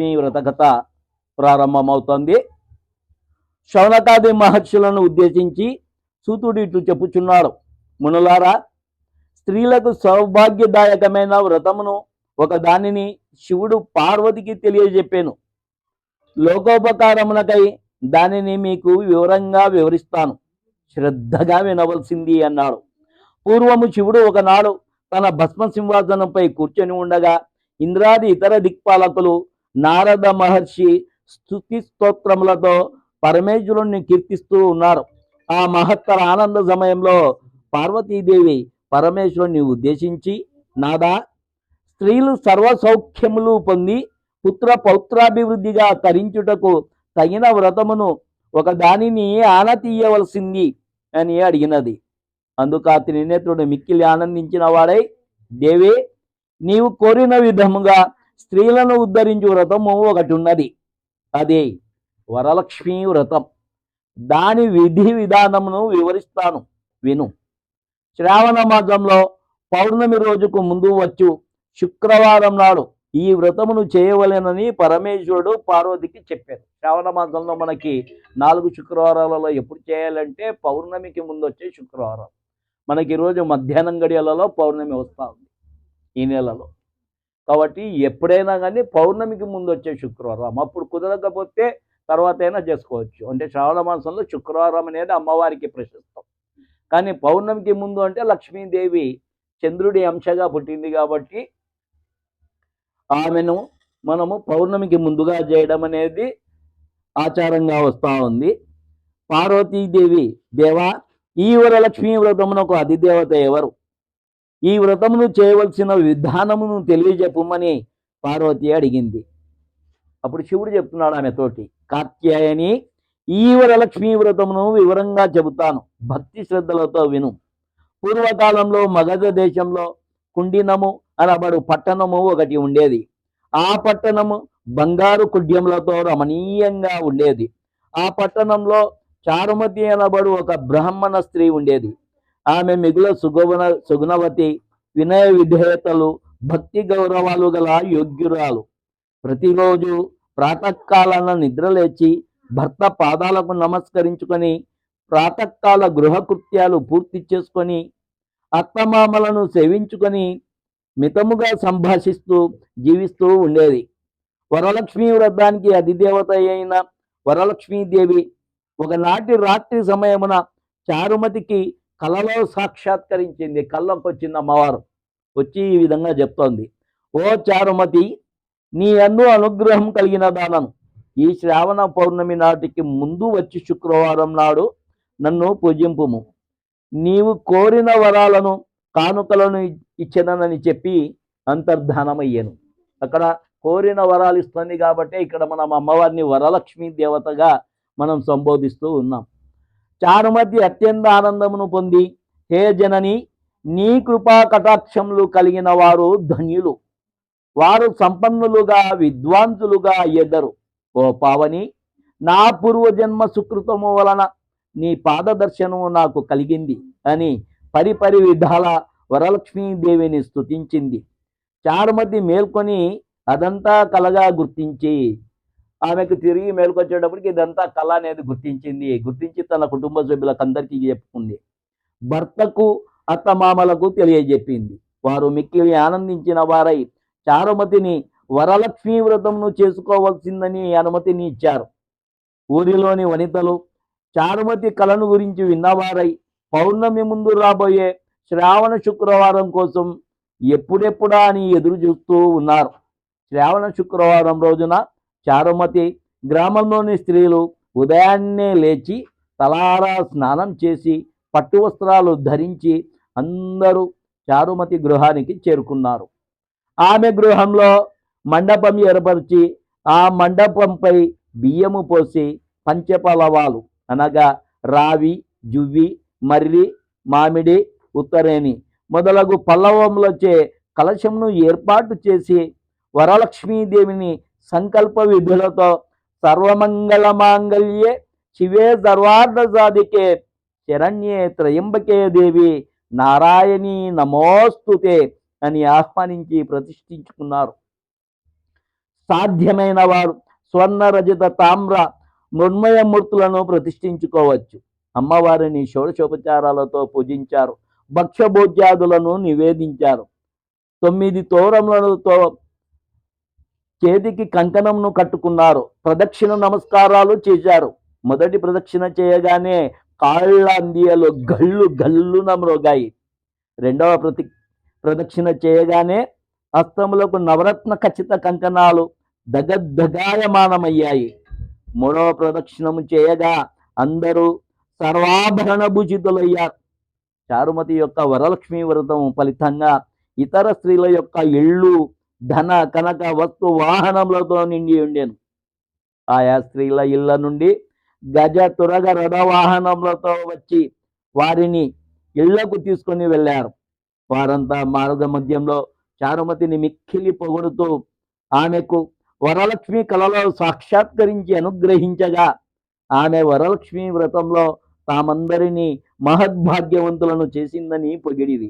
ఈ వ్రత కథ ప్రారంభమవుతోంది. శౌనకాది మహర్షులను ఉద్దేశించి సూతుడు ఇట్లు చెప్పుచున్నాడు. మునులారా స్త్రీలకు సౌభాగ్యదాయకమైన వ్రతమును ఒక దానిని శివుడు పార్వతికి తెలియజెప్పాను. లోకోపకారమునకై దానిని మీకు వివరంగా వివరిస్తాను. శ్రద్ధగా వినవలసింది అన్నాడు. పూర్వము శివుడు ఒకనాడు తన భస్మ సింహాసనంపై కూర్చొని ఉండగా ఇంద్రాది ఇతర దిక్పాలకులు నారద మహర్షి స్థుతి స్తోత్రములతో పరమేశ్వరుణ్ణి కీర్తిస్తూ ఉన్నారు. ఆ మహత్తర ఆనంద సమయంలో పార్వతీదేవి పరమేశ్వరుణ్ణి ఉద్దేశించి నాదా స్త్రీలు సర్వసౌఖ్యములు పొంది పుత్ర పౌత్రాభివృద్ధిగా తరించుటకు తగిన వ్రతమును ఒక దానిని ఆన తీయవలసింది అని అడిగినది. అందుకు అతని నేత్రుడు మిక్కిలి ఆనందించిన వాడై దేవి నీవు కోరిన విధముగా స్త్రీలను ఉద్ధరించు వ్రతము ఒకటి ఉన్నది. అదే వరలక్ష్మీ వ్రతం. దాని విధి విధానమును వివరిస్తాను. విను. శ్రావణ మాసంలో పౌర్ణమి రోజుకు ముందు వచ్చు శుక్రవారం నాడు ఈ వ్రతమును చేయవలెనని పరమేశ్వరుడు పార్వతికి చెప్పారు. శ్రావణ మాసంలో మనకి నాలుగు శుక్రవారాలలో ఎప్పుడు చేయాలంటే పౌర్ణమికి ముందు వచ్చే శుక్రవారం. మనకి ఈరోజు మధ్యాహ్నం గడియలలో పౌర్ణమి వస్తూ ఉంది. ఈ నెలలో. కాబట్టి ఎప్పుడైనా కానీ పౌర్ణమికి ముందు వచ్చే శుక్రవారం. అప్పుడు కుదరకపోతే తర్వాత అయినా చేసుకోవచ్చు. అంటే శ్రావణ మాసంలో శుక్రవారం అనేది అమ్మవారికి ప్రశస్తం. కానీ పౌర్ణమికి ముందు అంటే లక్ష్మీదేవి చంద్రుడి అంశగా పుట్టింది కాబట్టి ఆమెను మనము పౌర్ణమికి ముందుగా చేయడం అనేది ఆచారంగా వస్తూ ఉంది. పార్వతీదేవి దేవ ఈ వరలక్ష్మీ వ్రతమునకు అధిదేవత ఎవరు? ఈ వ్రతమును చేయవలసిన విధానమును తెలియజెప్పమని పార్వతి అడిగింది. అప్పుడు శివుడు చెప్తున్నాడు ఆమెతోటి కాత్యాయని ఈ వరలక్ష్మీ వ్రతమును వివరంగా చెబుతాను. భక్తి శ్రద్ధలతో విను. పూర్వకాలంలో మగధ దేశంలో కుండినము అనబడు పట్టణము ఒకటి ఉండేది. ఆ పట్టణము బంగారు కుడ్యములతో రమణీయంగా ఉండేది. ఆ పట్టణంలో చారుమతి అనబడు ఒక బ్రాహ్మణ స్త్రీ ఉండేది. ఆమె మిగుల సుగుణ సుగుణవతి వినయ విధేయతలు భక్తి గౌరవాలు గల యోగ్యురాలు. ప్రతిరోజు ప్రాతకాలాన నిద్రలేచి భర్త పాదాలకు నమస్కరించుకొని ప్రాతకాల గృహకృత్యాలు పూర్తి చేసుకొని అత్తమామలను సేవించుకొని మితముగా సంభాషిస్తూ జీవిస్తూ ఉండేది. వరలక్ష్మీ వ్రతానికి అధిదేవత అయిన వరలక్ష్మీదేవి ఒకనాటి రాత్రి సమయమున చారుమతికి కలలో సాక్షాత్కరించింది. కళ్ళకు వచ్చింది అమ్మవారు. వచ్చి ఈ విధంగా చెప్తోంది. ఓ చారుమతి నీ అన్ను అనుగ్రహం కలిగిన దానను. ఈ శ్రావణ పౌర్ణమి నాటికి ముందు వచ్చి శుక్రవారం నాడు నన్ను పూజింపుము. నీవు కోరిన వరాలను కానుకలను ఇచ్చినని చెప్పి అంతర్ధానమయ్యాను. అక్కడ కోరిన వరాలు ఇస్తుంది కాబట్టి ఇక్కడ మనం అమ్మవారిని వరలక్ష్మీ దేవతగా మనం సంబోధిస్తూ ఉన్నాం. చారుమతి అత్యంత ఆనందమును పొంది హే జనని నీ కృపా కటాక్షములు కలిగిన వారు ధన్యులు. వారు సంపన్నులుగా విద్వాంసులుగా ఎదరు. ఓ పావని నా పూర్వజన్మ సుకృతము వలన నీ పాదదర్శనము నాకు కలిగింది అని పరిపరి విధాల వరలక్ష్మీదేవిని స్థుతించింది చారుమతి మేల్కొని అదంతా కలగా గుర్తించి ఆమెకు తిరిగి మేలుకొచ్చేటప్పటికి ఇదంతా కళ అనేది గుర్తించింది. గుర్తించి తన కుటుంబ సభ్యులకు అందరికీ చెప్పుకుంది. భర్తకు అత్తమామలకు తెలియజెప్పింది. వారు మిక్కిలి ఆనందించిన వారై చారుమతిని వరలక్ష్మీ వ్రతమును చేసుకోవాల్సిందని అనుమతిని ఇచ్చారు. ఊరిలోని వనితలు చారుమతి కళను గురించి విన్నవారై పౌర్ణమి ముందు రాబోయే శ్రావణ శుక్రవారం కోసం ఎప్పుడెప్పుడా అని ఎదురు చూస్తూ ఉన్నారు. శ్రావణ శుక్రవారం రోజున చారుమతి గ్రామంలోని స్త్రీలు ఉదయాన్నే లేచి తలారా స్నానం చేసి పట్టు వస్త్రాలు ధరించి అందరూ చారుమతి గృహానికి చేరుకున్నారు. ఆమె గృహంలో మండపం ఏర్పరిచి ఆ మండపంపై బియ్యము పోసి పంచపలవాలు అనగా రావి జువ్వి మర్రి మామిడి ఉత్తరేణి మొదలగు పల్లవములచే కలశంను ఏర్పాటు చేసి వరలక్ష్మీదేవిని సంకల్ప విధులతో సర్వమంగళ మాంగళ్యే శివే సర్వార్థ సాధికే శరణ్యే త్రయంబకే దేవి నారాయణి నమోస్తుతే అని ఆహ్వానించి ప్రతిష్ఠించుకున్నారు. సాధ్యమైన వారు స్వర్ణ రజిత తామ్ర మృణ్మయమూర్తులను ప్రతిష్ఠించుకోవచ్చు. అమ్మవారిని షోడశోపచారాలతో పూజించారు. భక్ష్యభోజ్యాదులను నివేదించారు. తొమ్మిది తోరములతో చేతికి కంకణంను కట్టుకున్నారు. ప్రదక్షిణ నమస్కారాలు చేశారు. మొదటి ప్రదక్షిణ చేయగానే కాళ్ళ అందియలు గల్లు గల్లున మ్రోగాయి. రెండవ ప్రతి ప్రదక్షిణ చేయగానే హస్తములకు నవరత్న ఖచ్చిత కంకణాలు దగద్దగాయమానమయ్యాయి మూడవ ప్రదక్షిణము చేయగా అందరూ సర్వాభరణ భుజితులయ్యారు. చారుమతి యొక్క వరలక్ష్మి వ్రతం ఫలితంగా ఇతర స్త్రీల యొక్క ఇళ్ళు ధన కనక వస్తు వాహనములతో నిండి ఉండేను. ఆయా స్త్రీల ఇళ్ళ నుండి గజ తురగ రథ వాహనములతో వచ్చి వారిని ఇళ్ళకు తీసుకొని వెళ్ళారు. వారంతా మార్గ మధ్యంలో చారుమతిని మిక్కిలి పొగుడుతూ ఆమెకు వరలక్ష్మి కలలో సాక్షాత్కరించి అనుగ్రహించగా ఆమె వరలక్ష్మి వ్రతంలో తామందరినీ మహద్భాగ్యవంతులను చేసిందని పొగిడిది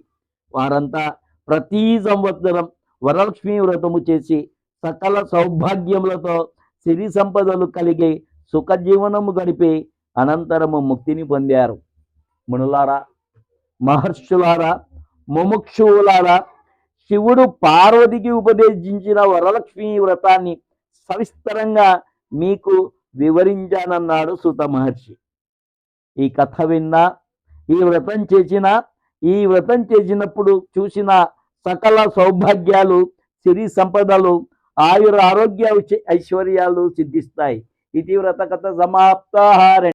వారంతా ప్రతి సంవత్సరం వరలక్ష్మి వ్రతము చేసి సకల సౌభాగ్యములతో సిరి సంపదలు కలిగి సుఖజీవనము గడిపి అనంతరము ముక్తిని పొందారు. మునులారా మహర్షులారా ముముక్షువులారా శివుడు పార్వతికి ఉపదేశించిన వరలక్ష్మి వ్రతాన్ని సవిస్తరంగా మీకు వివరించానన్నాడు సుత మహర్షి. ఈ కథ విన్నా ఈ వ్రతం చేసిన ఈ వ్రతం చేసినప్పుడు చూసిన సకల సౌభాగ్యాలు సిరి సంపదలు ఆయుర ఆరోగ్య ఐశ్వర్యాలు సిద్ధిస్తాయి. ఇది వ్రత కథ సమాప్త